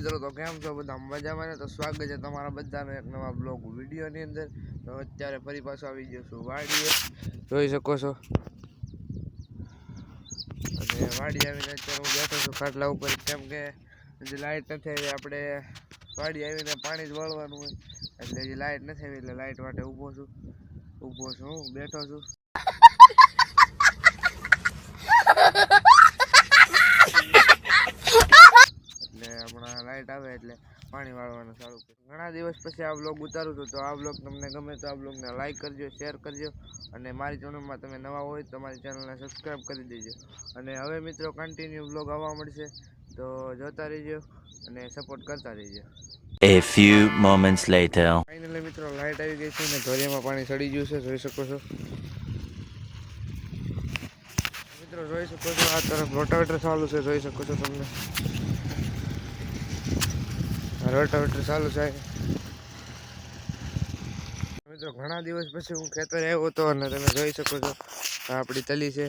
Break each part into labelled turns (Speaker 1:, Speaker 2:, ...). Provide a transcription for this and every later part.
Speaker 1: મિત્રો, તો કેમ છો બધા? મજામાં તો સ્વાગત છે તમારા બધાનો એક નવા બ્લોગ વિડીયોની અંદર. તો અત્યારે ફરી પાછો આવી ગયો છું વાડીએ. જોઈ શકો છો. અને વાડી આવીને અત્યારે હું બેઠો છું ખાટલા ઉપર. કેમ કે હજી લાઇટ નથી આવી. આપણે વાડી આવીને પાણી જ વળવાનું હોય. એટલે હજી લાઇટ નથી આવી, એટલે લાઇટ માટે ઊભો છું. ઊભો છું હું, બેઠો છું એટલે હમણાં લાઇટ આવે એટલે પાણી વાળવાનું ચાલુ કર્યું ઘણા દિવસ પછી આ બ્લોગ ઉતારું છું તો આ બ્લોગ તમને ગમે તો આ બ્લોગને લાઇક કરજો શેર કરજો અને મારી ચેનલમાં તમે નવા હોય તો મારી ચેનલને સબસ્ક્રાઈબ કરી દેજો. અને હવે મિત્રો કન્ટિન્યુ બ્લોગ આવવા મળશે તો જોતા રહેજો અને સપોર્ટ કરતા રહેજો.
Speaker 2: A few moments later.
Speaker 1: Finally મિત્રો લાઇટ આવી ગઈ છે અને ધોરિયામાં પાણી સડી ગયું છે જોઈ શકો છો. મિત્રો જોઈ શકો છો આ તરફ રોટાવેટર ચાલુ છે જોઈ શકો છો તમને. રોટાવેટર ચાલુ છે મિત્રો, ઘણા દિવસ પછી હું ખેતર આવ્યો હતો અને તમે જોઈ શકો છો આપણી તલી છે.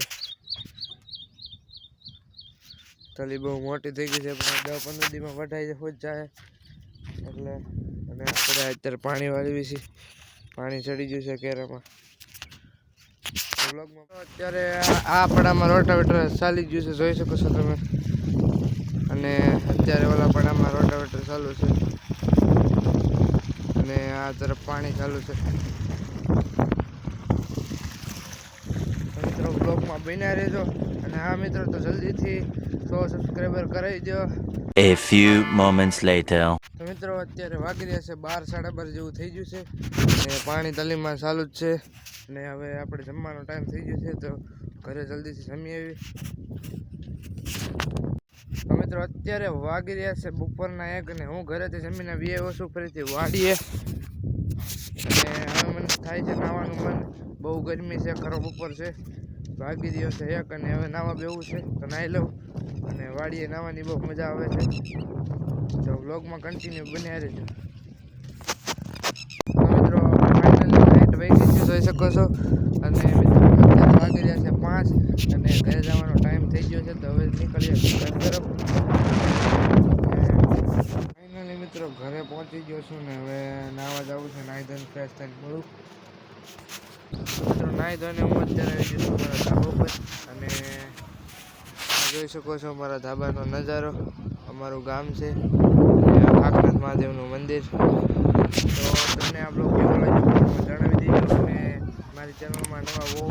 Speaker 1: તલી બહુ મોટી થઈ ગઈ છે, પણ દસ પંદર દીમાં વઢાઈ જ જાય. એટલે અને આપણે અત્યારે પાણી વાળવી છે. પાણી ચડી ગયું છે કેરામાં. બ્લોગમાં અત્યારે આ પડામાં રોટાવેટર ચાલી ગયું છે, જોઈ શકો છો તમે. અને અત્યારે ઓલા પડામાં રોટાવેટર ચાલુ છે અને આ તરફ પાણી ચાલુ છે. મિત્રો બ્લોગમાં બન્યા રહેજો. અને આ મિત્રો તો જલ્દીથી સો સબસ્ક્રાઈબર કરાવી દો.
Speaker 2: A few moments later.
Speaker 1: તો મિત્રો અત્યારે વાગી રહ્યા છે બાર સાડા બાર જેવું થઈ ગયું છે. અને પાણી તલીમાં ચાલુ જ છે. અને હવે આપણે જમવાનો ટાઈમ થઈ ગયો છે તો ઘરે જલ્દીથી જમી આવી. તો મિત્રો અત્યારે વાગી રહ્યા છે બપોરના એક અને હું ઘરેથી જમીને બે આવ્યો ફરીથી વાડીએ. મને થાય છે નાવાનું મન. બહુ ગરમી છે ખરાબ ઉપર છે રહ્યો છે એક અને હવે નાવા બેવું છે, તો નાહી લઉં. અને વાડીએ નાવાની બહુ મજા આવે છે. તો વ્લોગમાં કન્ટિન્યુ બન્યા રહેજો. છે, જોઈ શકો છો. અને મિત્રો વાગી રહ્યા છે પાંચ અને ઘરે જવાનો ટાઈમ થઈ ગયો છે, તો હવે નીકળીએ ઘર તરફ ફાઇનલી મિત્રો, ઘરે પહોંચી ગયો છું ને હવે નાવા જવું છે નાહી ધોઈને ફ્રેશ થઈને મળું. મિત્રો નાહી ધોઈને હું અત્યારે ગયો મારા ધાબા પર અને જોઈ શકો છો મારા ધાબાનો નજારો. અમારું ગામ છે કાકનાથ મહાદેવનું મંદિર. તો તમને આ જણાવી દીધો અને મારી ચેનલમાં નવા હો